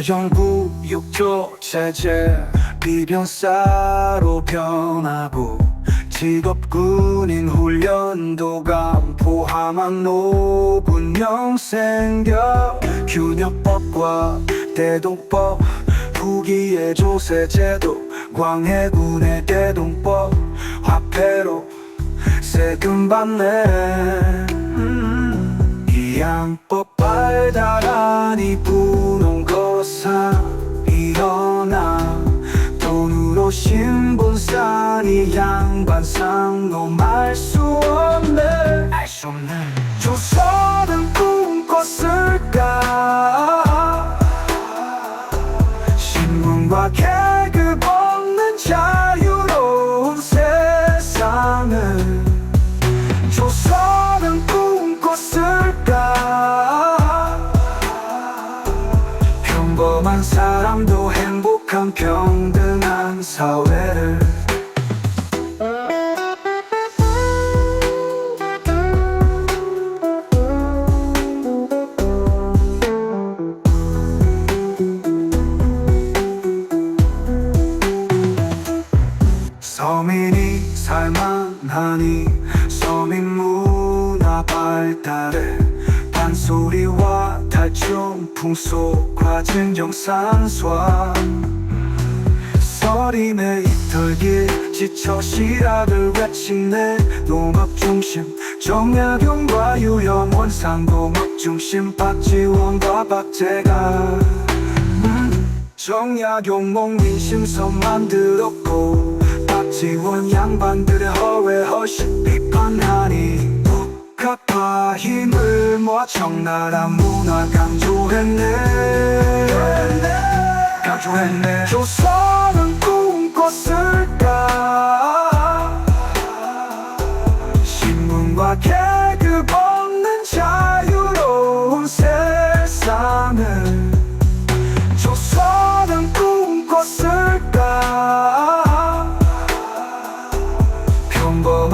재정구육조 체제 비변사로 변하고 직업군인 훈련도가 포함한 노군형 생겨 균형법과 대동법 후기의 조세제도 광해군의 대동법 화폐로 세금 받네. 음, 이 양법 발달하니 분 홍거사 일어나. 돈으로 신분사니 양반상 놈알 사회를 서민이 살만하니 서민 문화 발달에 판소리와 탈춤 풍속 과 증정산수 화 서림의 이털길 지쳐 시락을 외치네. 농업 중심 정약용과 유영원 상공업 중심 박지원과 박재가. 정약용 목민심선 만들었고 박지원 양반들의 허회 허식 비판하니. 북한파 힘을 모아 청나라 문화 강조했네. 강조했네. 조선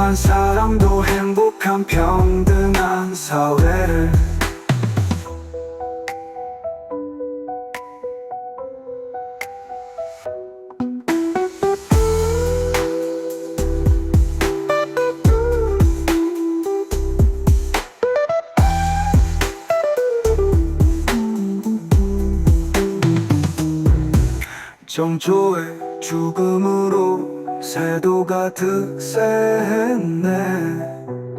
한 사람도 행복한 평등한 사회를 정조의 죽음으로 세도가 득세했네.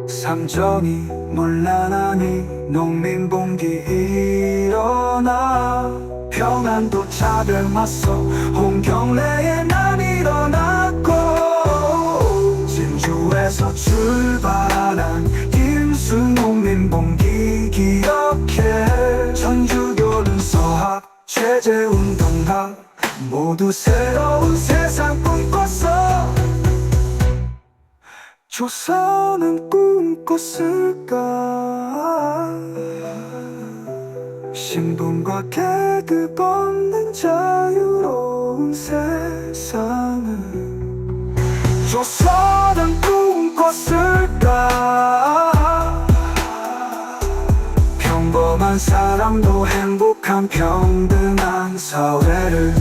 삼정이 논란하니 농민봉기 일어나. 평안도 차별 맞서 홍경래에 난 일어났고 진주에서 출발한 임수 농민봉기 기억해. 전주교는 서학 체제운동학. 모두 새로운 세상 꿈 조선은 꿈꿨을까? 신분과 계급 없는 자유로운 세상을 조선은 꿈꿨을까? 평범한 사람도 행복한 평등한 사회를